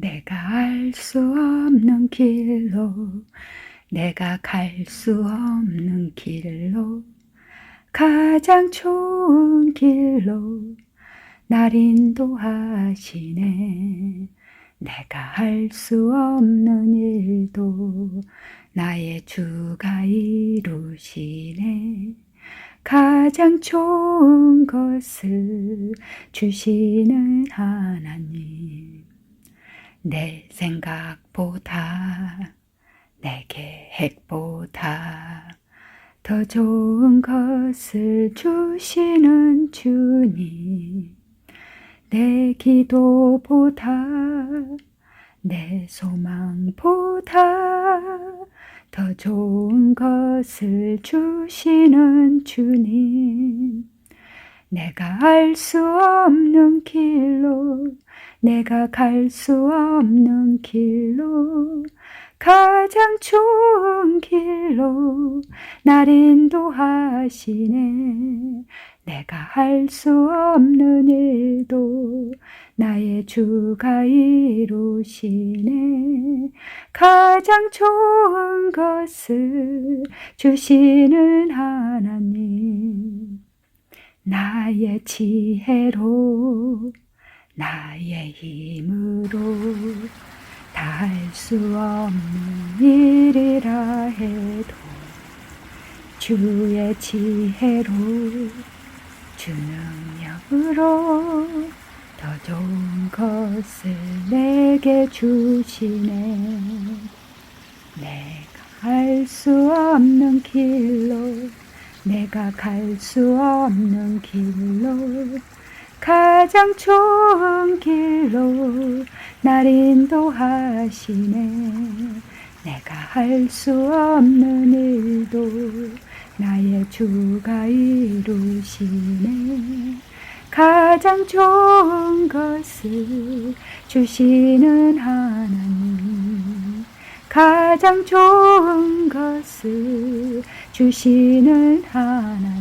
내가 알 수 없는 길로 내가 갈 수 없는 길로 가장 좋은 길로 날 인도하시네. 내가 할 수 없는 일도 나의 주가 이루시네. 가장 좋은 것을 주시는 하나님 내 생각보다 내 계획보다 더 좋은 것을 주시는 주님 내 기도보다 내 소망보다 더 좋은 것을 주시는 주님 내가 알 수 없는 길로 내가 갈 수 없는 길로 가장 좋은 길로 날 인도하시네. 내가 할 수 없는 일도 나의 주가 이루시네. 가장 좋은 것을 주시는 하나님 나의 지혜로 나의 힘으로 다 할 수 없는 일이라 해도 주의 지혜로 주 능력으로 더 좋은 것을 내게 주시네. 내가 할수 없는 길로 내가 갈 수 없는 길로 가장 좋은 길로 날 인도하시네. 내가 할 수 없는 일도 나의 주가 이루시네. 가장 좋은 것을 주시는 하나님 가장 좋은 것을 주시는 하나님